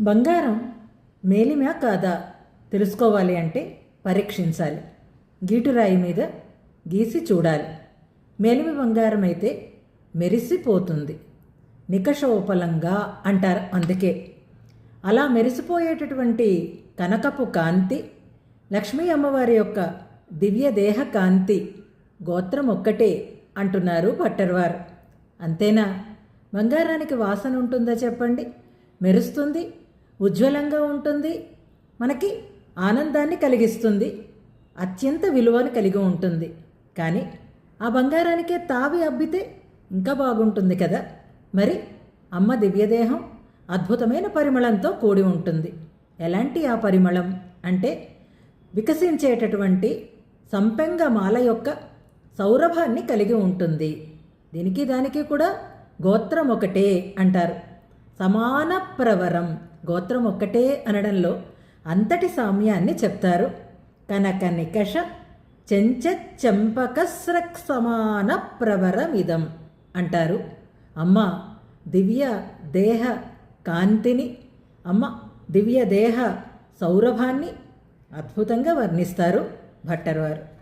బంగారం మేలిమా కాదా? తెలుసుకోవాలి అంటే పరీక్షించాలి. గీటురాయి మీద గీసి చూడాలి. మేలిమి బంగారం అయితే మెరిసిపోతుంది. నికషోపలంగా అంటారు అందుకే. అలా మెరిసిపోయేటటువంటి కనకపు కాంతి లక్ష్మీ అమ్మవారి యొక్క దివ్యదేహ కాంతి గోత్రం ఒక్కటే అంటున్నారు భట్టర్వారు అంతేనా? బంగారానికి వాసన ఉంటుందా చెప్పండి? మెరుస్తుంది ఉజ్వలంగా ఉంటుంది. మనకి ఆనందాన్ని కలిగిస్తుంది. అత్యంత విలువను కలిగి ఉంటుంది. కానీ ఆ బంగారానికే తావి అబ్బితే ఇంకా బాగుంటుంది కదా. మరి అమ్మ దివ్యదేహం అద్భుతమైన పరిమళంతో కూడి ఉంటుంది. ఎలాంటి ఆ పరిమళం అంటే వికసించేటటువంటి సంపెంగ మాల యొక్క సౌరభాన్ని కలిగి ఉంటుంది. దీనికి దానికి కూడా గోత్రం ఒకటే అంటారు. సమాన ప్రవరం గోత్రం ఒక్కటే అనడంలో అంతటి సామ్యాన్ని చెప్తారు. కనక నికష చెంచంపకస్రక్ సమాన ప్రవరమిదం అంటారు. అమ్మ దివ్య దేహ కాంతిని అమ్మ దివ్య దేహ సౌరభాన్ని అద్భుతంగా వర్ణిస్తారు భట్టర్వారు.